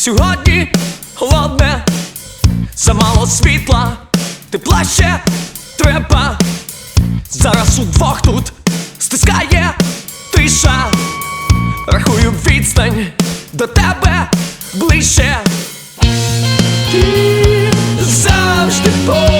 Сьогодні холодне, замало світла, тепла ще треба. Зараз удвох тут стискає тиша, рахую відстань до тебе ближче. Ти завжди поряд,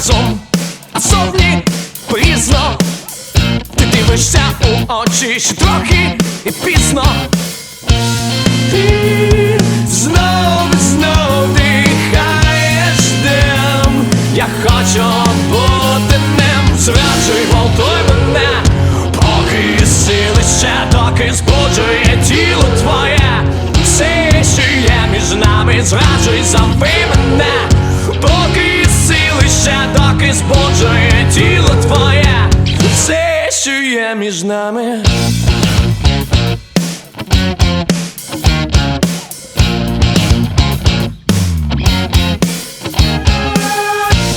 разом, а зовні пізно. Ти дивишся у очі ще трохи і пізно. Ти знов і знов дихаєш дим Я хочу бути ним Зраджуй, гвалтуй мене. Поки сили ще, доки збуджує тіло твоє. Все, що є між нами, зраджуй, забий доки збуджує тіло твоє Все, що є між нами.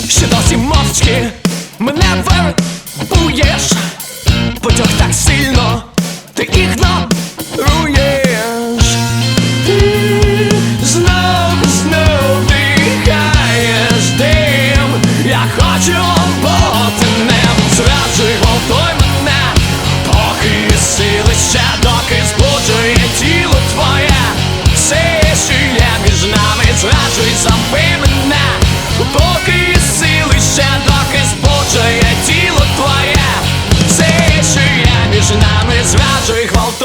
Ще досі мовчки мене вербуєш хочу бути ним Зраджуй, гвалтуй мене. Поки сили ще, доки збуджує тіло твоє. Все, що є між нами, зраджуй, забий мене. Поки сили ще, доки збуджує тіло твоє. Все, що є між нами, зраджуй, гвалтуй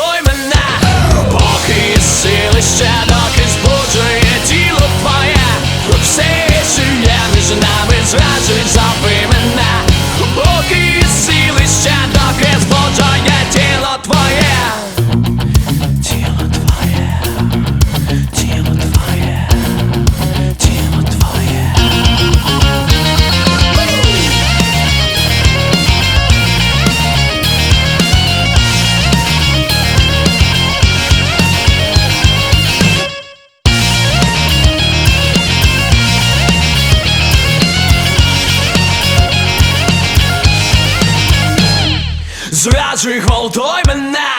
розв'яжуй голдуй мене,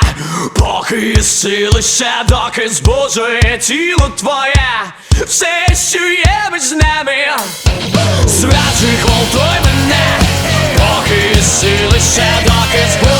поки сили ще, доки збуджує тіло твоє, все, що є між нами, зв'яжуй голдуй мене, поки сили ще, доки збуджує